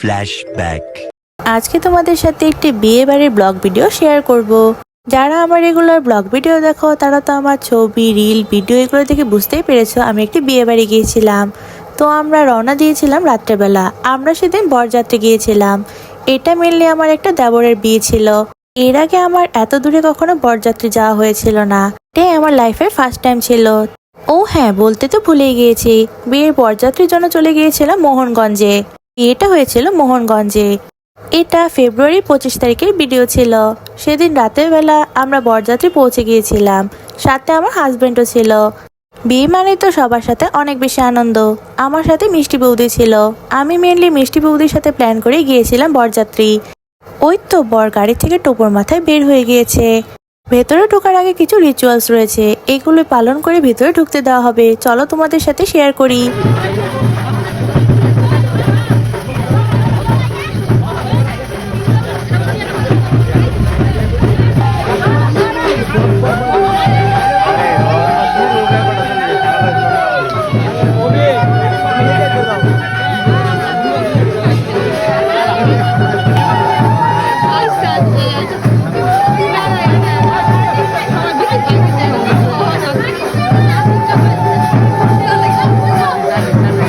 Flashback. আজকে তোমাদের সাথে একটি বিয়ে বাড়ির ব্লগ ভিডিও শেয়ার করব। যারা আমার রেগুলার ব্লগ ভিডিও দেখো, তারা তো আমার ছবি রিল ভিডিও এগুলো দেখে বুঝতেই পেরেছ আমি একটি বিয়ে বাড়ি গিয়েছিলাম। তো আমরা রওনা দিয়েছিলাম রাত্রেবেলা। আমরা সেদিন বরযাত্রী গিয়েছিলাম। এটা মেনলি আমার একটা দেবরের বিয়ে ছিল। এর আগে আমার এত দূরে কখনো বরযাত্রী যাওয়া হয়েছিল না। এটাই আমার লাইফের ফার্স্ট টাইম ছিল। ও হ্যাঁ বলতে তো ভুলেই গিয়েছি। বিয়ের বরযাত্রীর জন্য চলে গিয়েছিলাম মোহনগঞ্জে। বিয়েটা হয়েছিল মোহনগঞ্জে। এটা ফেব্রুয়ারি পঁচিশ তারিখের ভিডিও ছিল। সেদিন রাতের বেলা আমরা বরযাত্রী পৌঁছে গিয়েছিলাম। সাথে আমার হাজবেন্ডও ছিল। বিয়ে মানে তো সবার সাথে অনেক বেশি আনন্দ। আমার সাথে মিষ্টি বৌদি ছিল। আমি মেনলি মিষ্টি বৌদির সাথে প্ল্যান করে গিয়েছিলাম বরযাত্রী। ওই তো বর গাড়ি থেকে টোপর মাথায় বের হয়ে গিয়েছে। ভেতরে ঢোকার আগে কিছু রিচুয়ালস রয়েছে। এগুলো পালন করে ভেতরে ঢুকতে দেওয়া হবে। চলো তোমাদের সাথে শেয়ার করি।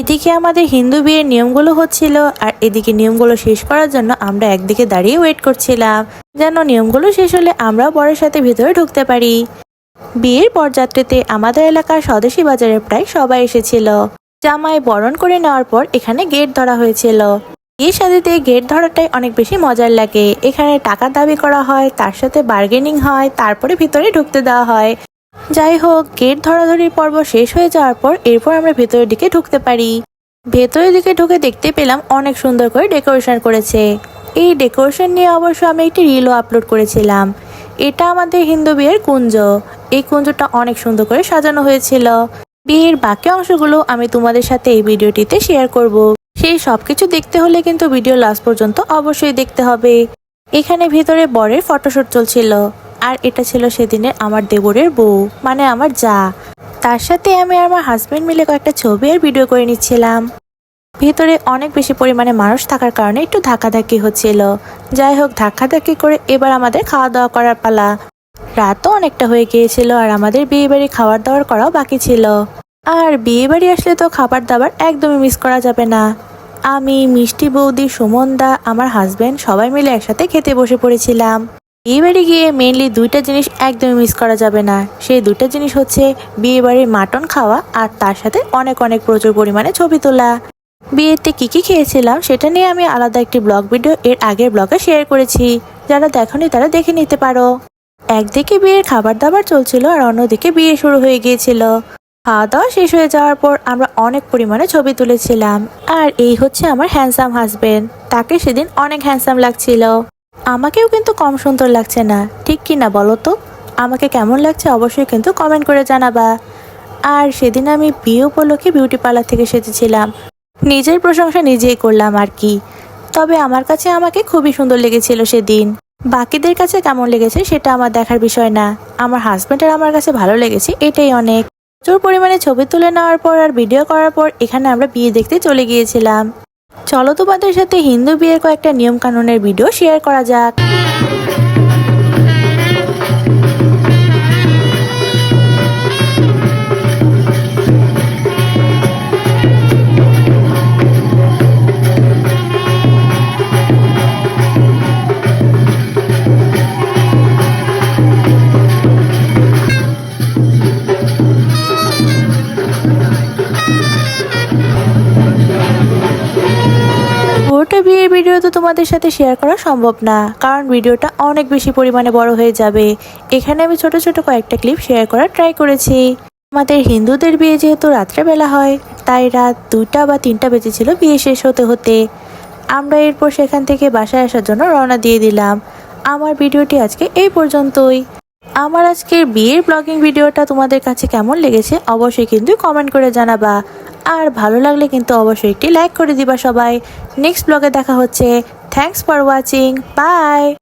এদিকে আমাদের হিন্দু বিয়ের নিয়মগুলো হচ্ছিল, আর এদিকে নিয়মগুলো শেষ করার জন্য আমরা একদিকে দাঁড়িয়ে ওয়েট করছিলাম। যেন নিয়মগুলো শেষ হলে আমরা বরের সাথে ভিতরে ঢুকতে পারি। বিয়ের পরযাত্রীতে আমাদের এলাকার স্বদেশী বাজারে প্রায় সবাই এসেছিল। জামাই বরণ করে নেওয়ার পর এখানে গেট ধরা হয়েছিল। বিয়ে শাদিতে গেট ধরাটাই অনেক বেশি মজার লাগে। এখানে টাকা দাবি করা হয়, তার সাথে বার্গেনিং হয়, তারপরে ভিতরে ঢুকতে দেওয়া হয়। যাই হোক গেট ধরাধরির পর্ব শেষ হয়ে যাওয়ার পর এরপর আমরা ভেতরের দিকে ঢুকতে পারি। ভেতরের দিকে ঢুকে দেখতে পেলাম অনেক সুন্দর করে ডেকোরেশন করেছে। এই ডেকোরেশন নিয়ে অবশ্য আমি একটি রিলও আপলোড করেছিলাম। এটা আমাদের হিন্দু বিয়ের কুঞ্জ। এই কুঞ্জটা অনেক সুন্দর করে সাজানো হয়েছিল। বিয়ের বাকি অংশগুলো আমি তোমাদের সাথে এই ভিডিওটিতে শেয়ার করব। সেই সবকিছু দেখতে হলে কিন্তু ভিডিও লাস্ট পর্যন্ত অবশ্যই দেখতে হবে। এখানে ভিতরে বরের ফটোশুট চলছিল। আর এটা ছিল সেদিনের আমার দেবরের বউ মানে আমার যা। তার সাথে আমি আর আমার হাজবেন্ড মিলে কয়েকটা ছবি আর ভিডিও করে নিচ্ছিলাম। ভিতরে অনেক বেশি পরিমাণে মানুষ থাকার কারণে একটু ধাক্কাধাক্কি হচ্ছিল। যাই হোক, ধাক্কাধাক্কি করে এবার আমাদের খাওয়া দাওয়া করার পালা। রাতও অনেকটা হয়ে গিয়েছিল আর আমাদের বিয়ে বাড়ি খাবার দাবার করাও বাকি ছিল। আর বিয়ে বাড়ি আসলে তো খাবার দাবার একদমই মিস করা যাবে না। আমি, মিষ্টি বৌদি, সুমনদা, আমার হাজব্যান্ড সবাই মিলে একসাথে খেতে বসে পড়েছিলাম। বিয়ে বাড়ি গিয়ে মেনলি দুইটা জিনিস একদমই মিস করা যাবে না। সেই দুইটা জিনিস হচ্ছে বিয়ে বাড়ির মাটন খাওয়া আর তার সাথে অনেক অনেক প্রচুর পরিমাণে ছবি তোলা। বিয়েতে কি কি খেয়েছিলাম সেটা নিয়ে আমি আলাদা একটি ব্লগ ভিডিও এর আগের ব্লগে শেয়ার করেছি। যারা দেখনি তারা দেখে নিতে পারো। একদিকে বিয়ের খাবার দাবার চলছিল আর অন্যদিকে বিয়ে শুরু হয়ে গিয়েছিল। খাওয়া দাওয়া শেষ হয়ে যাওয়ার পর আমরা অনেক পরিমাণে ছবি তুলেছিলাম। আর এই হচ্ছে আমার হ্যান্ডসাম হাজবেন্ড তাকে সেদিন অনেক হ্যান্ডসাম লাগছিল। আমাকেও কিন্তু কম সুন্দর লাগছে না। ঠিক কি না বলো তো? আমাকে কেমন লাগছে অবশ্যই কিন্তু কমেন্ট করে জানাবা। আর সেদিন আমি বিয়ে উপলক্ষে বিউটি পার্লার থেকে সেজেছিলাম। নিজের প্রশংসা নিজেই করলাম আর কি। তবে আমার কাছে আমাকে খুবই সুন্দর লেগেছিল সেদিন। বাকিদের কাছে কেমন লেগেছে সেটা আমার দেখার বিষয় না। আমার হাজব্যান্ড আর আমার কাছে ভালো লেগেছে, এটাই অনেক। প্রচুর পরিমাণে ছবি তুলে নেওয়ার পর আর ভিডিও করার পর এখানে আমরা বিয়ে দেখতে চলে গিয়েছিলাম। চলো তোমাদের সাথে হিন্দু বিয়ের কয়েকটা নিয়ম কানুনের ভিডিও শেয়ার করা যাক। তোমাদের সাথে শেয়ার করা সম্ভব না, কারণ ভিডিওটা অনেক বেশি পরিমাণে বড় হয়ে যাবে। এখানে আমি ছোট ছোট কয়েকটা ক্লিপ শেয়ার করার ট্রাই করেছি। আমাদের হিন্দুদের বিয়ে যেহেতু রাত্রেবেলা হয়, তাই রাত দুইটা বা তিনটা বেজেছিল বিয়ে শেষ হতে হতে। আমরা এরপর সেখান থেকে বাসায় আসার জন্য রওনা দিয়ে দিলাম। আমার ভিডিওটি আজকে এই পর্যন্তই। আমার আজকের বিয়ের ব্লগিং ভিডিওটা তোমাদের কাছে কেমন লেগেছে অবশ্যই কিন্তু কমেন্ট করে জানাবা। আর ভালো লাগলে কিন্তু অবশ্যই একটি লাইক করে দিবা সবাই। নেক্সট ব্লগে দেখা হচ্ছে। Thanks for watching by